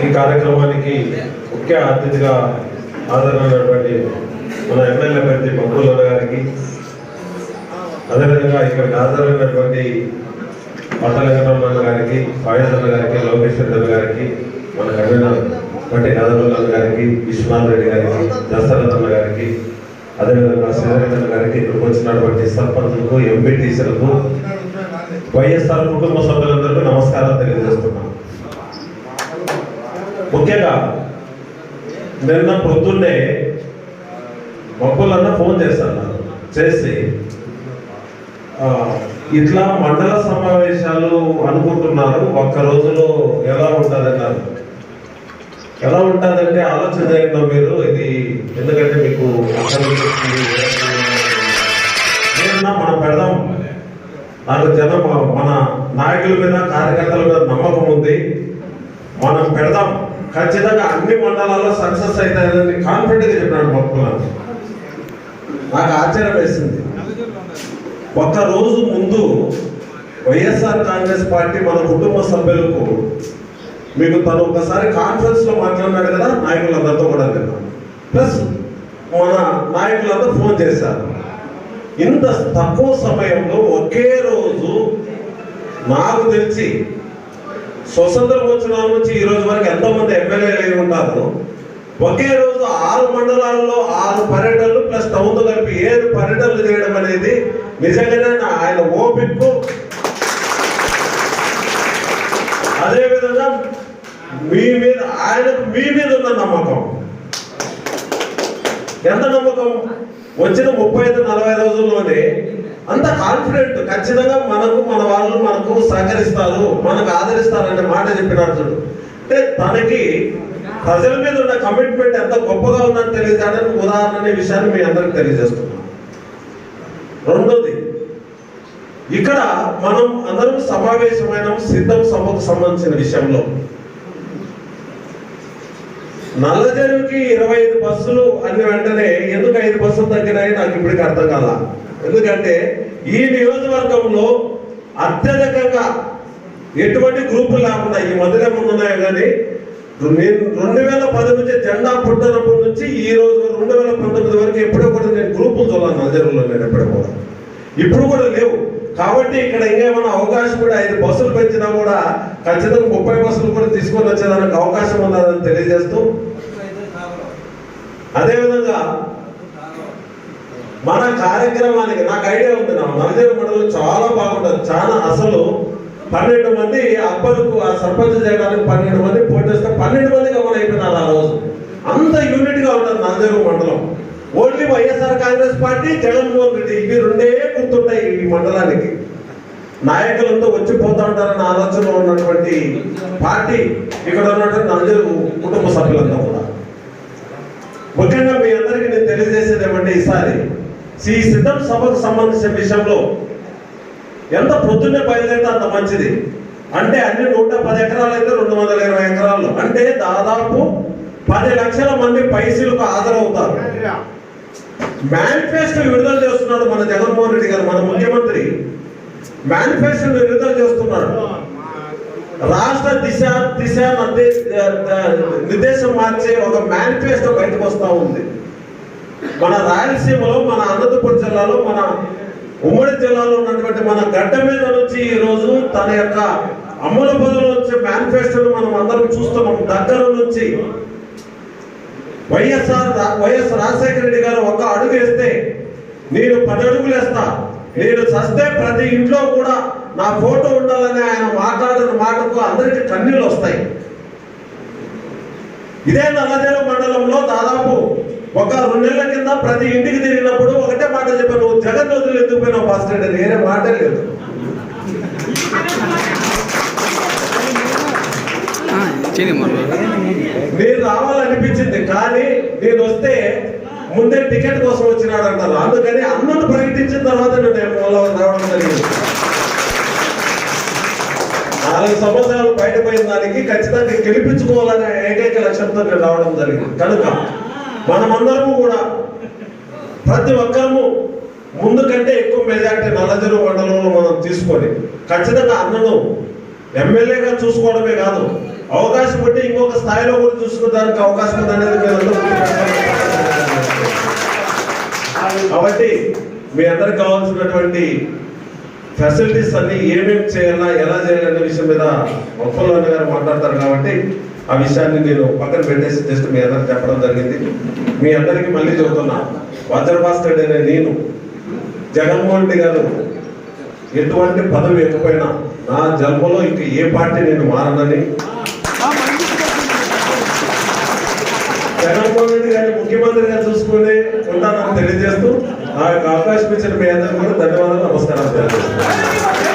ఈ కార్యక్రమానికి ముఖ్య అతిథిగా హాజరైనటువంటి మన ఎమ్మెల్యే అభ్యర్థి బొమ్మల గారికి అదేవిధంగా ఇక్కడికి హాజరైనటువంటి పట్టలింగరమణ గారికి పాయసన్న గారికి లోకేశ్వర గారికి మన కన్వీనర్ వంటి కదరుల గారికి విశ్వనాథ్ రెడ్డి గారికి దశరథన్న గారికి అదేవిధంగా శ్రీధరన్న గారికి ఇక్కడికి వచ్చినటువంటి సర్పంచులకు ఎంపీటీసీలకు వైఎస్ఆర్ కుటుంబ సభ్యులందరికీ నమస్కారం తెలియజేస్తున్నాను ముఖ్యంగా నిన్న పొద్దున్నే మబ్బులన్న ఫోన్ చేస్తాను చేసి ఇట్లా మండల సమావేశాలు అనుకుంటున్నారు. ఒక్క రోజులో ఎలా ఉంటుందన్నారు? ఎలా ఉంటుందంటే ఆలోచన చేయండి మీరు? ఇది ఎందుకంటే మీకు మనం పెడదాం. నాకు జనం మన నాయకుల మీద కార్యకర్తల మీద నమ్మకం ఉంది. మనం పెడదాం. ఖచ్చితంగా అన్ని మండలాల్లో సక్సెస్ అవుతాయని కాన్ఫిడెంట్గా చెప్పినాడు పప్పులను నాకు ఆశ్చర్యం వేసింది. ఒక్క రోజు ముందు వైఎస్ఆర్ కాంగ్రెస్ పార్టీ మన కుటుంబ సభ్యులకు మీకు తను ఒకసారి కాన్ఫరెన్స్లో మాట్లాడినాడు కదా నాయకులందరితో కూడా నేను. ప్లస్ మన నాయకులంతా ఫోన్ చేశారు. ఇంత తక్కువ సమయంలో ఒకే రోజు నాకు తెలిసి స్వతంత్ర వచ్చిన నుంచి ఈ రోజు వరకు ఎంతో మంది ఎమ్మెల్యేలు అయి ఉంటారు? ఒకే రోజు ఆరు మండలాల్లో ఆరు పర్యటనలు ప్లస్ టౌన్ కలిపి ఏడు పర్యటనలు చేయడం అనేది నిజంగానే ఆయన ఓపిక్కు. అదే విధంగా మీ మీద ఆయనకు మీ మీద ఉన్న నమ్మకం. ఎంత నమ్మకం? వచ్చిన ముప్పై ఐదు నలభై రోజుల్లోనే అంత కాన్ఫిడెంట్ ఖచ్చితంగా మనకు మన వాళ్ళు మనకు సహకరిస్తారు మనకు ఆదరిస్తారనే మాట చెప్పినారు చూడు. అంటే తనకి ప్రజల మీద ఉన్న కమిట్మెంట్ ఎంత గొప్పగా ఉందని తెలియజేయడానికి ఉదాహరణ అనే విషయాన్ని మీ అందరికి తెలియజేస్తున్నాం. రెండోది ఇక్కడ మనం అందరం సమావేశమైన సిద్ధం సభకు సంబంధించిన విషయంలో. నల్లజరుకి ఇరవై ఐదు బస్సులు అన్ని వెంటనే ఎందుకు ఐదు బస్సులు తగ్గినాయి నాకు ఇప్పటికి అర్థం కాల. ఎందుకంటే ఈ నియోజకవర్గంలో అత్యధికంగా ఎటువంటి గ్రూపులు లేకుండా ఈ మధ్యలో ఉన్నాయో కానీ నేను రెండు వేల పది నుంచి జెండా పుట్టినప్పటి నుంచి ఈ రోజు రెండు వేల పంతొమ్మిది వరకు ఎప్పుడో కూడా నేను గ్రూపులు చూడాలి నల్లజరులో నేను ఎప్పుడు కూడా. ఇప్పుడు కూడా లేవు. కాబట్టి ఇక్కడ ఇంకేమైనా అవకాశం కూడా ఐదు బస్సులు పెంచినా కూడా ఖచ్చితంగా ముప్పై బస్సులు కూడా తీసుకొని వచ్చేదానికి అవకాశం ఉన్నదని తెలియజేస్తూ అదేవిధంగా మన కార్యక్రమానికి నాకు ఐడియా ఉంది నా నలదేవి మండలం చాలా బాగుంటుంది. చాలా అసలు పన్నెండు మంది అబ్బలకు ఆ సర్పంచ్ చేయడానికి పన్నెండు మంది పోటీ వస్తే పన్నెండు మంది గమనం అయిపోయినారు ఆ రోజు. అంత యూనిట్గా ఉంటారు ఉంటుంది మండలం. Only YSR Congress party Jaganmohan Reddy ఇవి రెండే గుర్తుంటాయి ఈ మండలానికి. నాయకులంతా వచ్చిపోతా ఉంటారన్న ఆలోచనలో ఉన్నటువంటి పార్టీ ఇక్కడ ఉన్నటువంటి నలుగురు కుటుంబ సభ్యులంతా ముఖ్యంగా మీ అందరికీ నేను తెలియజేసేది ఏమంటే ఈసారి శ్రీ సిద్ధం సభకు సంబంధించిన విషయంలో ఎంత పొద్దున్నే బయలుదేరితే అంత మంచిది. అంటే అన్ని నూట పది ఎకరాలు అయితే రెండు వందల ఇరవై ఎకరాలు. అంటే దాదాపు పది లక్షల మంది పైసలకు హాజరవుతారు. మేనిఫెస్టో విడుదల చేస్తున్నాడు మన జగన్మోహన్ రెడ్డి గారు మన ముఖ్యమంత్రి. మేనిఫెస్టో విడుదల చేస్తున్నాడు. రాష్ట్ర దిశ దిశ నిర్దేశం మార్చే ఒక మేనిఫెస్టో బయటకు వస్తూ ఉంది. మన రాయలసీమలో మన అనంతపురం జిల్లాలో మన ఉమ్మడి జిల్లాలో ఉన్నటువంటి మన గడ్డ మీద నుంచి ఈ రోజు తన యొక్క అమలు బదులు వచ్చే మేనిఫెస్టోను మనం అందరం చూస్తున్నాం. దగ్గర నుంచి వైఎస్ఆర్ వైఎస్ రాజశేఖర రెడ్డి గారు ఒక అడుగు వేస్తే నేను పది అడుగులు వేస్తా. నేను చస్తే ప్రతి ఇంట్లో కూడా నా ఫోటో ఉండాలని ఆయన మాట్లాడిన మాటకు అందరికీ కన్నీళ్ళు వస్తాయి. ఇదే నల్లజల మండలంలో దాదాపు ఒక రెండు నెలల కింద ప్రతి ఇంటికి తిరిగినప్పుడు ఒకటే మాట చెప్పాను నువ్వు జగన్ రోజులు ఎందుకు పోయినావు భాస్కర్ రెడ్డి వేరే మాటే లేదు. నేను రావాలనిపించింది కానీ నేను వస్తే ముందే టికెట్ కోసం వచ్చినాడు అంటారు అందుకని అన్నను ప్రకటించిన తర్వాత నేను రావడం జరిగింది. నాలుగు సంవత్సరాలు బయటపోయిన దానికి ఖచ్చితంగా గెలిపించుకోవాలనే ఏకైక లక్ష్యంతో నేను రావడం జరిగింది. కనుక మనమందరము కూడా ప్రతి ఒక్కరము ముందు కంటే ఎక్కువ మెజార్టీ నల్లజరు మండలంలో మనం తీసుకొని ఖచ్చితంగా అన్నను ఎమ్మెల్యేగా చూసుకోవడమే కాదు అవకాశం ఉంటే ఇంకొక స్థాయిలో కూడా చూసుకోవడానికి అవకాశం ఉందనేది మీరందరూ కాబట్టి మీ అందరికి కావాల్సినటువంటి ఫెసిలిటీస్ అన్ని ఏమేమి చేయాలా ఎలా చేయాలనే విషయం మీద ఒప్పంలోని గారు మాట్లాడతారు కాబట్టి ఆ విషయాన్ని నేను పక్కన పెట్టేసి జస్ట్ మీ అందరికి చెప్పడం జరిగింది. మీ అందరికి మళ్ళీ చెబుతున్నా వజ్రభాస్కర్ అనే నేను జగన్మోహన్ రెడ్డి గారు ఎటువంటి పదవి ఎక్కపోయినా నా జన్మలో ఇంక ఏ పార్టీ నేను మారనని. జగన్మోహన్ రెడ్డి గారిని ముఖ్యమంత్రిగా చూసుకుని ఉంటానని తెలియజేస్తూ ఆ యొక్క అవకాశం ఇచ్చిన మీ అందరూ కూడా ధన్యవాదాలు నమస్కారం తెలియజేస్తున్నాను.